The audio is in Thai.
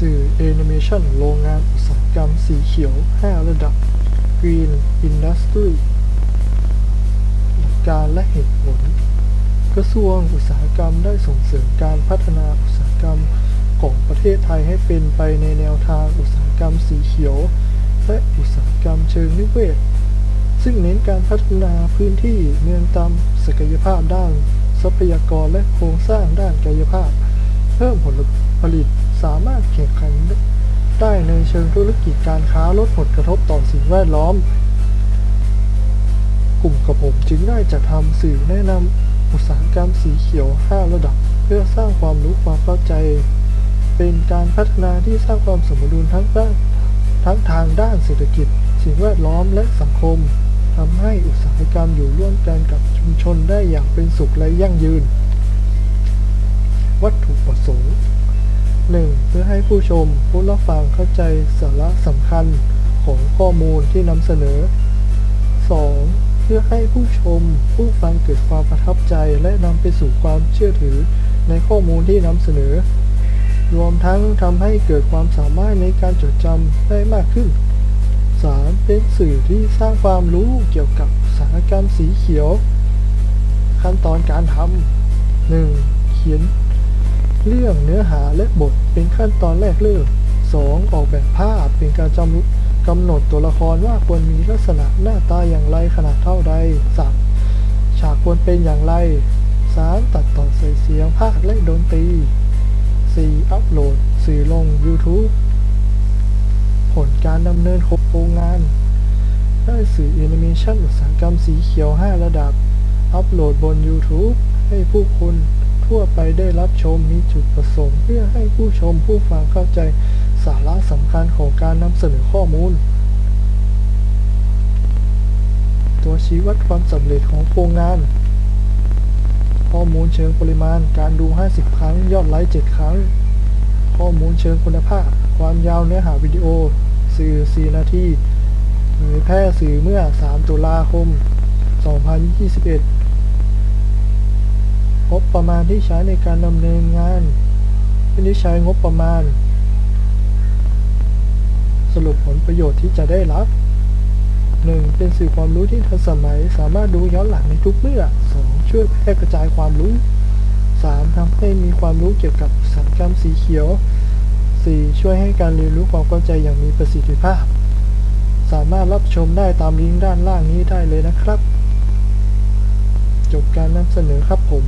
สื่อแอนิเมชันโรงงานอุตสาหกรรมสีเขียว 5 ระดับ Green Industry หลักการและเหตุผล กระทรวงอุตสาหกรรมได้ส่งเสริมการพัฒนาอุตสาหกรรมของประเทศไทยให้เป็นไปในแนวทางอุตสาหกรรมสีเขียว และอุตสาหกรรมเชิงนิเวศ ซึ่งเน้นการพัฒนาพื้นที่เมืองตามศักยภาพด้าน ทรัพยากรและโครงสร้างด้านกายภาพ เพิ่มผลผลิต สามารถแข่งขันได้ในเชิงธุรกิจการค้าลดผลกระทบต่อสิ่งแวดล้อม กลุ่มกับผมจึงได้จัดทำสื่อแนะนำอุตสาหกรรมสีเขียว 5 ระดับ เพื่อสร้างความรู้ความเข้าใจ เป็นการพัฒนาที่สร้างความสมดุลทั้งด้านทั้งทางด้านเศรษฐกิจ สิ่งแวดล้อมและสังคมทำให้อุตสาหกรรมอยู่ร่วมกันกับชุมชนได้อย่างเป็นสุขและยั่งยืน วัตถุประสงค์ 1. เพื่อให้ผู้ชมผู้รับฟังเข้าใจสาระสำคัญของข้อมูลที่นำเสนอ 2. เพื่อให้ผู้ชมผู้ฟังเกิดความประทับใจและนำไปสู่ความเชื่อถือในข้อมูลที่นำเสนอ รวมทั้งทำให้เกิดความสามารถในการจดจำได้มากขึ้น 3. เป็นสื่อที่สร้างความรู้เกี่ยวกับอุตสาหกรรมสีเขียว ขั้นตอนการทำ 1. เขียน เรื่องเนื้อหาและบทเป็นขั้นตอนแรกเริ่ม 2. ออกแบบภาพเป็นการจำกำหนดตัวละครว่าควรมีลักษณะหน้าตาอย่างไรขนาดเท่าใด 3. ฉากควรเป็นอย่างไร 3. ตัดต่อใส่เสียงภาคและดนตรี 4. อัปโหลด สื่อลง YouTube ผลการดำเนินโครงงาน ได้สื่อแอนิเมชันอุตสาหกรรมสีเขียว 5 ระดับ อัปโหลดบน YouTube ให้ผู้คน ทั่วไปได้รับชมมีจุดประสงค์ เพื่อให้ผู้ชมผู้ฟังเข้าใจสาระสำคัญของการนำเสนอข้อมูล ตัวชี้วัดความสำเร็จของโครงงาน ข้อมูลเชิงปริมาณ การดู 50 ครั้ง ยอดไลค์ 7 ครั้ง ข้อมูลเชิงคุณภาพ ความยาวเนื้อหาวิดีโอ สื่อ 4 นาทีเผยแพร่สื่อเมื่อ 3 ตุลาคม 2021 งบประมาณที่ใช้ในการดำเนินงานไม่ได้ใช้งบประมาณ สรุปผลประโยชน์ที่จะได้รับ 1. เป็นสื่อความรู้ที่ทันสมัย สามารถดูย้อนหลังในทุกเมื่อ 2. ช่วยแพร่กระจายความรู้ 3. ทำให้มีความรู้เกี่ยวกับสาหกรรมสีเขียว 4. ช่วยให้การเรียนรู้ความเข้าใจอย่างมีประสิทธิภาพ สามารถรับชมได้ตามลิงก์ด้านล่างนี้ได้เลยนะครับ จบการนำเสนอครับผม